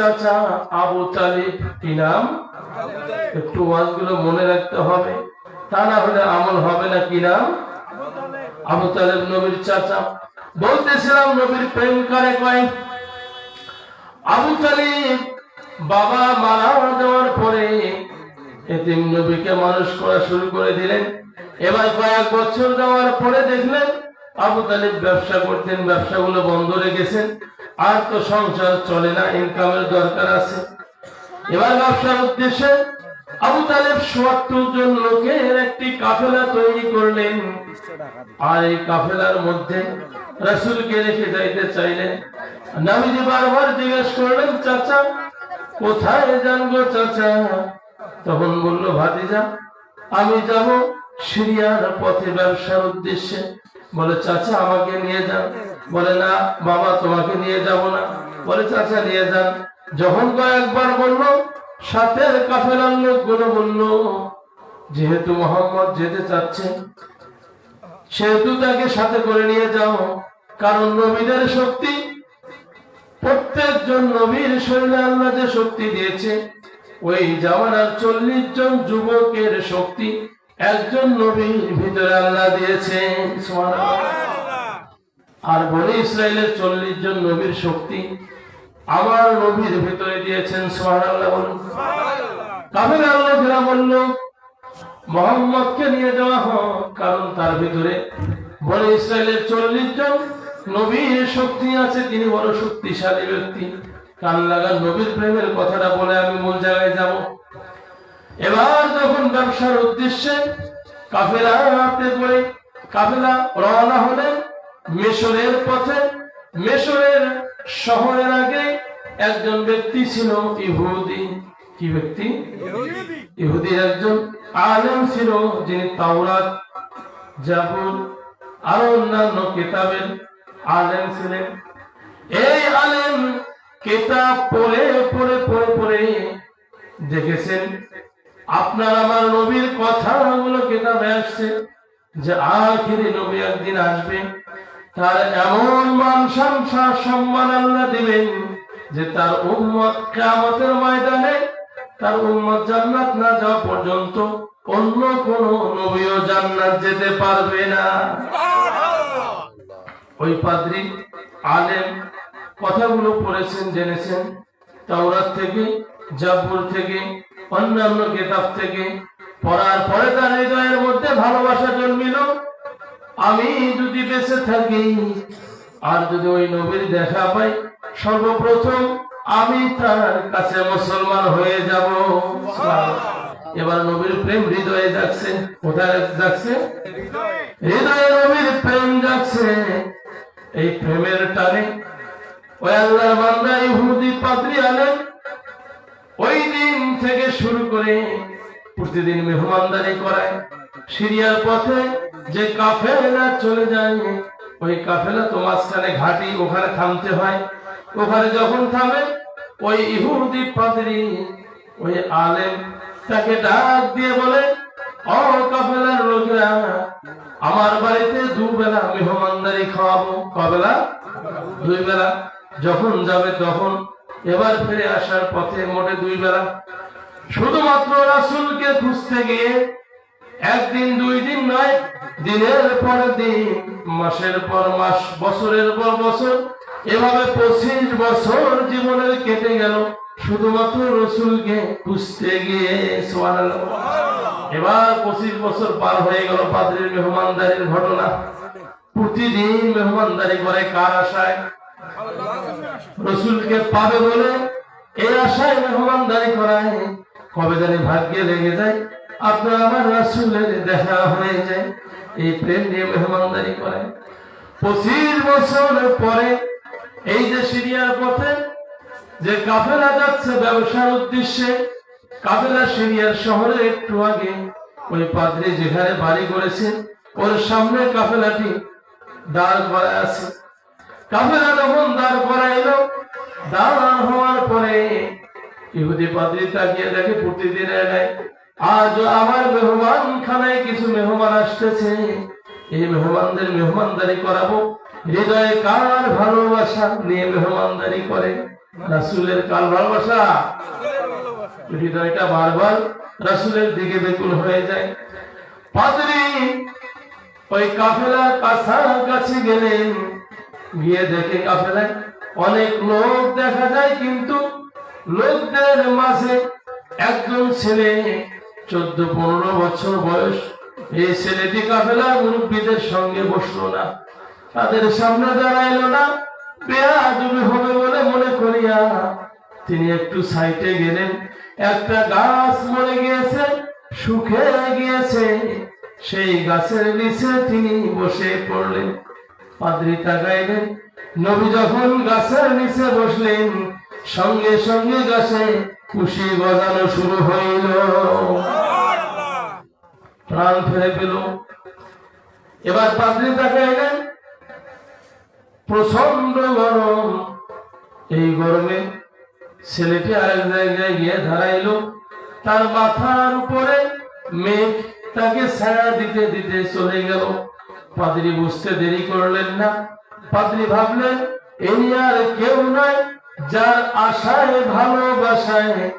চাচা আবু তালিব, কি নাম? একটু ওয়াজগুলো মনে রাখতে হবে। তা না হলে আমল হবে না, কি নাম? আবু তালেব নবীর চাচা। বলতেছিলাম নবীর প্রেম কয়। আবু তালিব বাবা মারা যাওয়ার পরে এতিম নবীকে মানুষ করা শুরু করে দিলেন। এবার কয়েক বছর যাওয়ার পরে দেখলেন আবু তালিব ব্যবসা করতেন, ব্যবসাগুলো বন্ধ রেখেছেন। আর তো সংসার চলে না ইনকামের দরকার আছে। এবার ব্যবসার উদ্দেশ্যে আবু তালেব চুয়াত্তর জন লোকের একটি কাফেলা তৈরি করলেন। আর এই কাফেলার মধ্যে রাসূলকে রেখে যাইতে চাইলেন। নাবিজি বারবার জিজ্ঞেস করলেন, চাচা, কোথায় গো চাচা? তখন বলল, ভাতিজা, আমি যাব সিরিয়ার পথে ব্যবসার উদ্দেশ্যে। বলে, চাচা, আমাকে নিয়ে যান। বলে, না, বাবা, তোমাকে নিয়ে যাব না। বলে, চাচা, নিয়ে যান। যখন কয়েকবার বলল সাথে কাফেলার লোকগুলো বলল, যেহেতু মোহাম্মদ যেতে চাচ্ছেন সেহেতু তাকে সাথে করে নিয়ে যাও। কারণ নবীদের শক্তি, প্রত্যেকজন নবীর শরীরে আল্লাহ যে শক্তি দিয়েছে, ওই জামানার চল্লিশ জন যুবকের শক্তি একজন নবীর ভিতরে আল্লাহ দিয়েছে আর বনি ইসরায়েলের চল্লিশ জন নবীর শক্তি আমার নবীর ভিতরে দিয়েছেন সোহান কাফের আল্লাহ ফেরা বলল, মোহাম্মদকে নিয়ে যাওয়া হোক, কারণ তার ভিতরে বনে ইসরায়েলের চল্লিশ জন নবীর শক্তি আছে, তিনি বড় শক্তিশালী ব্যক্তি। কান লাগা নবীর প্রেমের কথাটা বলে আমি মূল জায়গায় যাব। এবার যখন ব্যবসার উদ্দেশ্যে কাফেলা করে কাফেলা রওনা হলেন মিশরের পথে। মিশরের শহরের আগে একজন ব্যক্তি ছিল ইহুদি। কি ব্যক্তি? ইহুদি। একজন আলেম ছিল যিনি তাওরাত জাবুর আরও অন্যান্য কিতাবের আলেম ছিলেন। এই আলেম কিতাব পড়ে পড়ে পড়ে পড়ে দেখেছেন আপনার আমার নবীর কথাগুলো কিতাবে আসছে যে আখিরি নবী একদিন আসবেন তার এমন মান সংসার সম্মান আল্লাহ দিবেন যে তার উম্মত কিয়ামতের ময়দানে তার উম্মত জান্নাত না যাওয়া পর্যন্ত অন্য কোন নবীও জান্নাত যেতে পারবে না। ওই পাদ্রী আলেম কথাগুলো পড়েছেন জেনেছেন তাওরাত থেকে জাবুর থেকে অন্যান্য কিতাব থেকে পড়ার পরে তার হৃদয়ের মধ্যে ভালোবাসা জন্মিল। আমি যদি বেঁচে থাকি, আর যদি ওই নবীর দেখা পাই, সর্বপ্রথম আমি তার কাছে মুসলমান হয়ে যাব। এবার নবীর প্রেম হৃদয়ে যাচ্ছে, কোথায় যাচ্ছে? হৃদয়ে নবীর প্রেম যাচ্ছে, এই প্রেমের টানে। ওই আল্লাহর বান্দা ইহুদি পাত্রী আলেন ওই দিন থেকে শুরু করে প্রতিদিন মেহমানদারি করায় সিরিয়ার পথে যে কাফেলা চলে যায়, ওই কাফেলা তো মাঝখানে ঘাটি, ওখানে থামতে হয়। ওখানে যখন থামে, ওই ইহুদি পাদ্রী, ওই আলেম তাকে ডাক দিয়ে বলে, ও কাফেলার লোকেরা, আমার বাড়িতে দুবেলা মেহমানদারি খাওয়াবো। কবেলা? দুই বেলা। যখন যাবে তখন এবার ফিরে আসার পথে মোটে দুই বেলা। শুধুমাত্র রাসুলকে খুঁজতে গিয়ে একদিন, দুই দিন নয়, দিনের পর দিন, মাসের পর মাস, বছরের পর বছর, এভাবে পঁচিশ বছর জীবনের কেটে গেল। শুধুমাত্র রসুলকে খুঁজতে গিয়ে। এবার পঁচিশ বছর পার হয়ে গেল পাদ্রীর মেহমানদারির ঘটনা। প্রতিদিন মেহমানদারি করে কার আশায়? রসুলকে পাবে বলে এই আশায় মেহমানদারি করায় কবে জানি ভাগ্যে লেগে যায় আপনার আমার রাসুলের দেখা হয়ে যায়। এই প্রেম নিয়ে মেহমানদারি করে পঁচিশ বছর পরে এই যে সিরিয়ার পথে যে কাফেলা যাচ্ছে ব্যবসার উদ্দেশ্যে, কাফেলা সিরিয়ার শহরে একটু আগে ওই পাদ্রী যেখানে বাড়ি করেছে, ওর সামনে কাফেলাটি দাঁড় করা আছে। দাঁড় হওয়ার পরে ইহুদি তাকিয়ে দেখে মেহমান খানায় কিছু মেহমান আসতেছে। এই মেহমানদের করাবো। হৃদয়ে কার ভালোবাসা নিয়ে মেহমানদারি করে? রাসুলের কাল ভালোবাসা? হৃদয়টা বারবার রাসুলের দিকে বেকুল হয়ে যায়। পাদ্রী ওই কাফেলার কাছাকাছি গেলেন। গিয়ে দেখে কাফেলায়। অনেক লোক দেখা যায় কিন্তু লোকদের মাঝে একজন ছেলে, চোদ্দ পনেরো বছর বয়স, এই ছেলেটি কাফেলা মুরব্বীদের সঙ্গে বসল না। তাদের সামনে দাঁড়াইলো না। বেয়াদুবি হবে বলে মনে করিয়া তিনি একটু সাইটে গেলেন। একটা গাছ মরে গিয়েছে শুকে গিয়েছে। সেই গাছের নিচে তিনি বসে পড়লেন। পাদ্রি তাকাইলেন নবী যখন গাছের নিচে বসলেন, সঙ্গে সঙ্গে গাছে খুশি গজানো শুরু হইল। প্রাণ ফেলে পেল। এবার পাদ্রি তাকাইলেন প্রচণ্ড গরম। এই গরমে ছেলেটি আরেক জায়গায় গিয়ে দাঁড়াইলো। তার মাথার উপরে মেঘ তাকে ছায়া দিতে দিতে চলে গেল। পাদ্রি বুঝতে দেরি করলেন না। পাদ্রি ভাবলেন, এই আর কেউ নয় যার আশায়, ভালোবাসায়।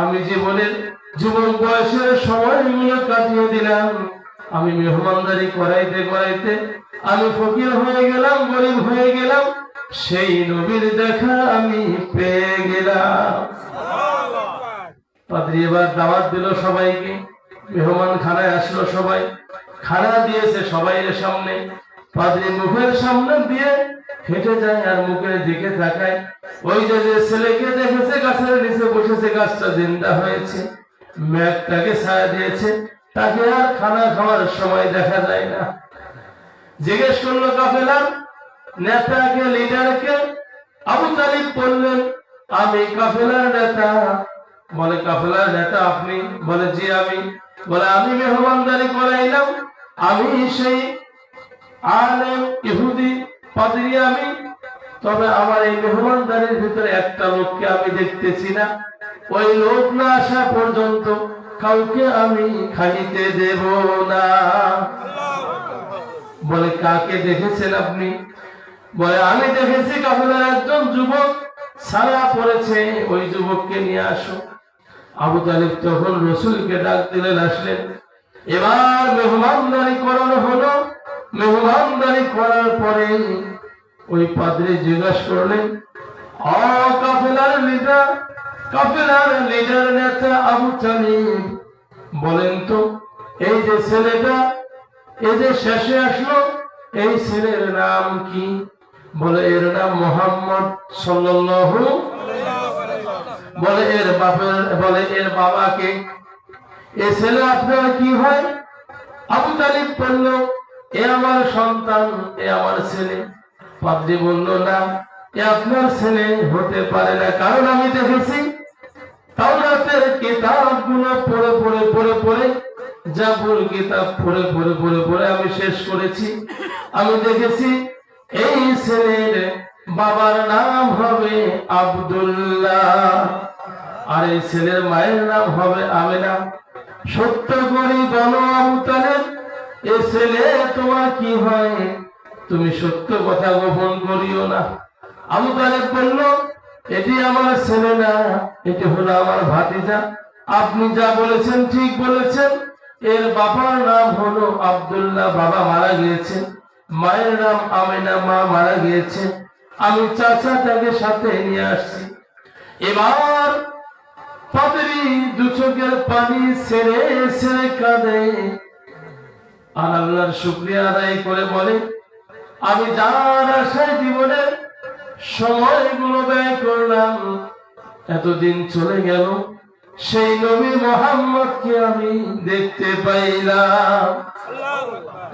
আমি জীবনের যুবক বয়সের সময়গুলো কাটিয়ে দিলাম। আমি মেহমানদারি করাইতে করাইতে আমি ফকির হয়ে গেলাম, গরিব হয়ে গেলাম। সেই নবীর দেখা আমি পেয়ে গেলাম। পাদ্রি এবার দাওয়াত দিল সবাইকে। মেহমান খানায় আসলো সবাই। খানা দিয়েছে সবাইয়ের সামনে। পাদ্রি মুখের সামনে দিয়ে হেঁটে যায় আর মুখের দিকে তাকায়। ওই যে যে ছেলেকে দেখেছে, গাছের নিচে বসেছে, গাছটা জিন্দা হয়েছে। ম্যাগটাকে ছায়া দিয়েছে। তাকে আর খানা খাওয়ার সময় দেখা যায় না। জিজ্ঞেস করল কাফেলার নেতাকে, লিডারকে, আবু তালিব বললেন, আমি কাফেলার নেতা। বলে, কাফেলার নেতা আপনি? বলে, জি আমি। বলে, আমি মেহমানদারি করাইলাম। আমি সেই আলেম ইহুদি পাদ্রী আমি, তবে আমার এই মেহমানদারির ভিতরে একটা লোককে আমি দেখতেছি না। ওই লোক না আসা পর্যন্ত কাউকে আমি খাইতে দেব না। বলে, কাকে দেখেছেন আপনি? বলে, আমি দেখেছি কাফেলার একজন যুবক সারা পড়েছে। ওই যুবককে নিয়ে আসো। আবু তালিব তখন রসুলকে ডাক দিলেন, আসলেন। এবার মেহমানদারি করানো হলো। মেহমানদারি করার পরে ওই পাদ্রি জিজ্ঞাসা করলেন কাফেলার লিডার কাফেলার লিডার নেতা আবু বলেন তো, এই যে ছেলেটা এই যে শেষে আসলো, এই ছেলের নাম কি? বলে, এর নাম মোহাম্মদ সাল্লাল্লাহু বলে, এর বাপের, বলে, এর বাবাকে এ ছেলে আপনার কি হয়? আবু তালিব বলল, এ আমার সন্তান, এ আমার ছেলে। বলল, না, এ আপনার ছেলে হতে পারে না। কারণ আমি দেখেছি আমি শেষ করেছি। আমি দেখেছি, এই ছেলের বাবার নাম হবে আব্দুল্লাহ। আর এই ছেলের মায়ের নাম হবে আমেনা। সত্য করি বলো আবু এ ছেলে তোমার কি হয়? তুমি সত্য কথা গোপন করিও না। আবু তালেব বলল, এটি আমার ছেলে না, এটি হলো আমার ভাতিজা। আপনি যা বলেছেন ঠিক বলেছেন। এর বাবার নাম হলো আবদুল্লাহ, বাবা মারা গিয়েছে মায়ের নাম আমেনা, মা মারা গিয়েছে আমি চাচাটাকে সাথে নিয়ে আসছি। এবার পাদরি দু চোখের পানি ছেড়ে ছেড়ে কাঁদে। আর আল্লাহর শুক্রিয়া আদায় করে বলে, আমি যার আশায় জীবনের সময়গুলো ব্যয় করলাম, এতদিন চলে গেল, সেই নবী মোহাম্মদকে আমি দেখতে পাইলাম।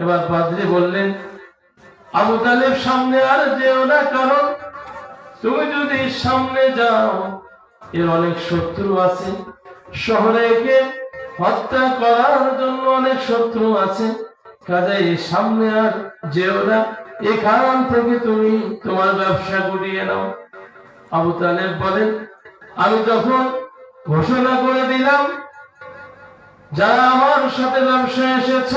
এবার পাদ্রি বললেন, আবু তালেব সামনে আর যেও না, কারণ তুমি যদি সামনে যাও এর অনেক শত্রু আছে। শহরে একে হত্যা করার জন্য অনেক শত্রু আছে। কাজেই সামনে আর যেও না। এখান থেকে তুমি তোমার ব্যবসা গুটিয়ে নাও। আবু তালেব বলেন, আমি তখন ঘোষণা করে দিলাম, যারা আমার সাথে ব্যবসায় এসেছ,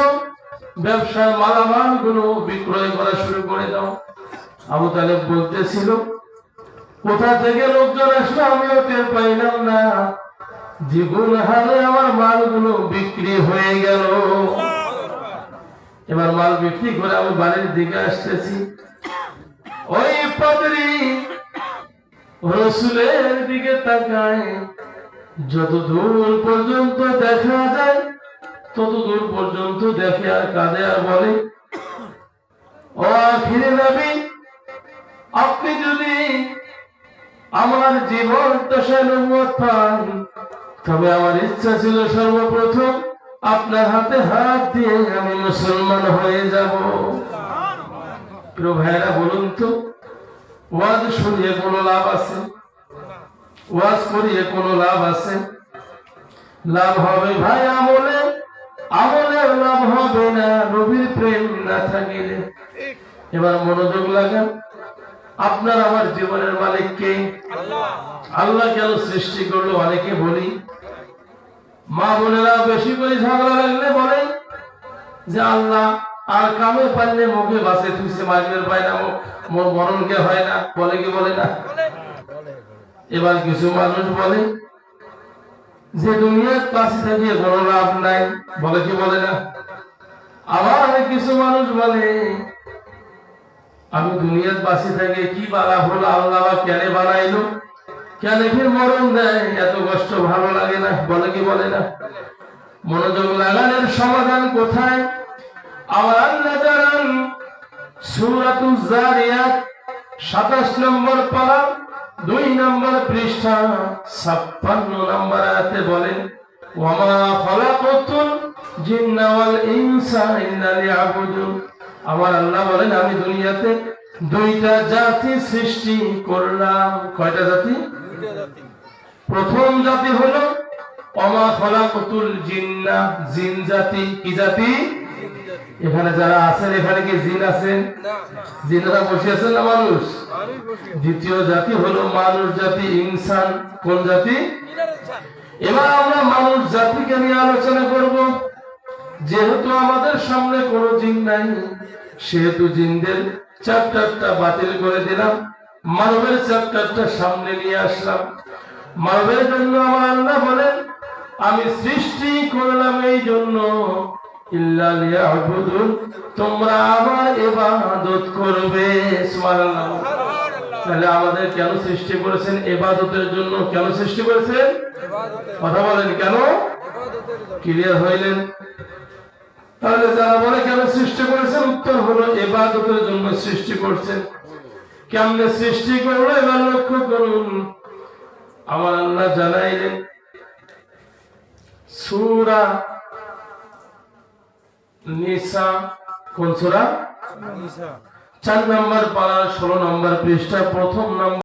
ব্যবসার মালামালগুলো বিক্রয় করা শুরু করে দাও। আবু তালেব বলতেছিল কোথা থেকে লোকজন আসলো? আমিও টের পাইলাম না। দ্বিগুণ হারে আমার মালগুলো বিক্রি হয়ে গেল। এবার মাল বিক্রি করে আমি বাড়ির দিকে আসতেছি। ওই পাদরি রসুলের দিকে তাকায়। যত দূর পর্যন্ত দেখা যায় তত দূর পর্যন্ত দেখে আর কাঁদে আর বলে, ও আখিরে নবী, আপনি যদি আমার জীবন দশায় নবুয়ত তবে আমার ইচ্ছা ছিল সর্বপ্রথম আপনার হাতে হাত দিয়ে আমি মুসলমান হয়ে যাব। প্রিয় ভাইরা বলুন তো, ওয়াজ শুনিয়ে কোনো লাভ আছে? ওয়াজ করিয়ে কোনো লাভ আছে? লাভ হবে ভাই আমলে আমলের লাভ হবে না। নবীর প্রেম না থাকিলে। এবার মনোযোগ লাগান। আপনার আমার জীবনের মালিক কে? আল্লাহ কেন সৃষ্টি করল অনেকে বলি। মা বোনেরা বেশি করে ঝগড়া লাগলে বলে যে, আল্লাহ, আর কামে পারলে মুখে বাসে তুইছে মাগরের পায় না মোর মরণকে হয় না, বলে কি বলে না? এবার কিছু মানুষ বলে যে, দুনিয়ার পাশে থেকে কোনো লাভ নাই। বলে কি বলে না? আবার কিছু মানুষ বলে আমি দুনিয়ার পাশে থেকে কি বালা হলো? আল্লাহ কেন বানাইলো? কেন ফির মরণ দেয়? এত কষ্ট ভালো লাগে না। বলে কি বলে না? মনোযোগ লাগানোর সমাধান কোথায়? আমার আল্লাহ জানান, সূরাতুজ জারিয়াত 27 নম্বর দুই নম্বর পৃষ্ঠা 56 নম্বর আয়াতে বলেন ওয়াল ইনসা আমার আল্লাহ বলেন আমি দুনিয়াতে দুইটা জাতি সৃষ্টি করলাম। কয়টা জাতি? প্রথম জাতি হলো অমা খলাকতুল জিন্না জিন জাতি। কি জাতি? এখানে যারা আছেন এখানে কি জিন আছেন? জিনরা বসে আছেন না মানুষ? দ্বিতীয় জাতি হলো মানুষ জাতি ইনসান। কোন জাতি? এবার আমরা মানুষ জাতিকে নিয়ে আলোচনা করব। যেহেতু আমাদের সামনে কোনো জিন নাই সেহেতু জিনদের চ্যাপ্টারটা বাতিল করে দিলাম। মানবের চ্যাপ্টারটা সামনে নিয়ে আসলাম। মানবের জন্য আমার আল্লাহ বলেন আমি সৃষ্টি করলাম এই জন্য। তোমরা আমার ইবাদত করবে। সুবহানাল্লাহ। তাহলে আমাদের কেন সৃষ্টি করেছেন? ইবাদতের জন্য কেন সৃষ্টি করেছেন? কথা বলেন কেন? ক্লিয়ার হইলেন। তাহলে যারা বলে কেন সৃষ্টি করেছেন উত্তর হলো এবাদতের জন্য সৃষ্টি করছেন। কেমনে সৃষ্টি করল এবার লক্ষ্য করুন। আমার আল্লাহ জানাইলেন সুরা নিসা কোন সুরা? চার নম্বর পাড়া ষোলো নম্বর পৃষ্ঠা প্রথম নম্বর